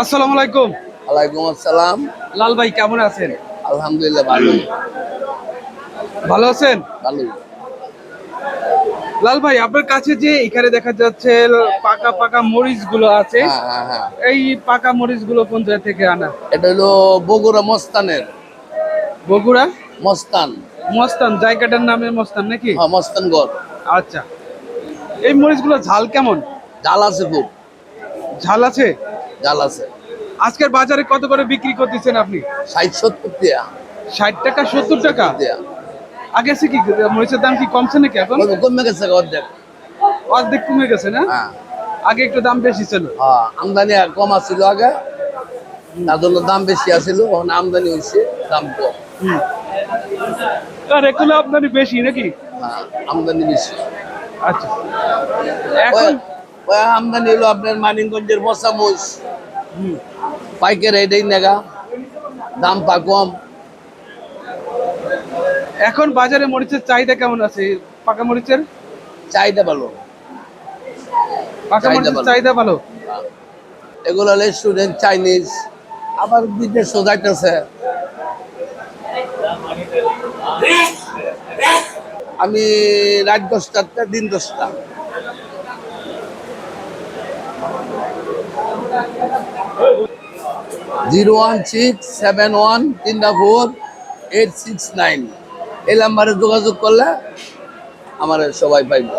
আসসালামু আলাইকুম। ওয়ালাইকুম আসসালাম। লাল ভাই কেমন আছেন? আলহামদুলিল্লাহ ভালো। ভালো আছেন? ভালো। লাল ভাই আপনার কাছে যে এখানে দেখা যাচ্ছে পাকা পাকা মরিচগুলো আছে হ্যাঁ হ্যাঁ হ্যাঁ। এই পাকা মরিচগুলো কোন জায়গা থেকে আনা? এটা হলো বগুড়া মস্তানের। বগুড়া? মস্তান। মস্তান জায়গাটার নামে মস্তান নাকি? হ্যাঁ মস্তানগড়। আচ্ছা। এই মরিচগুলো ঝাল কেমন? ঝাল আছে খুব। ঝাল আছে? ঝাল আছে। আজকের বাজারে কত করে বিক্রি করতেছেন আপনি? ষাট সত্তর দিয়া। ষাট টাকা সত্তর টাকা? দিয়া। আগে সে কি? মরিচের দাম কি কমছে নাকি এখন? কমে- গেছে অর্ধেক। অর্ধেক কমে গেছে না? হ্যাঁ। আগে একটু দাম বেশি ছিল। হ্যাঁ, আমদানি কম আছিল আগে। তার জন্য দাম বেশি আছিল এখন আমদানি হয়েছে দাম কম। আর এগুলো আপনারই বেশি নাকি? হ্যাঁ আমদানি বেশি। আচ্ছা। এখন? আমদানি হলো আপনার মানিকগঞ্জের মোষ পাইকারি এটাই নেগা। দাম কম। এখন বাজারে মরিচের চাহিদা কেমন আছে? পাকা মরিচের? চাহিদা ভালো। পাকা চাহিদা মরিচের ভালো। চাহিদা ভালো? এগুলো হলো স্টুডেন্ট চাইনিজ আবার বিদেশ আমি রাত টা দিন দশটা। Zero one six seven one তিনটা ফোর এইট সিক্স নাইন। এই নাম্বারে যোগাযোগ করলে আমার সবাই পাইবে।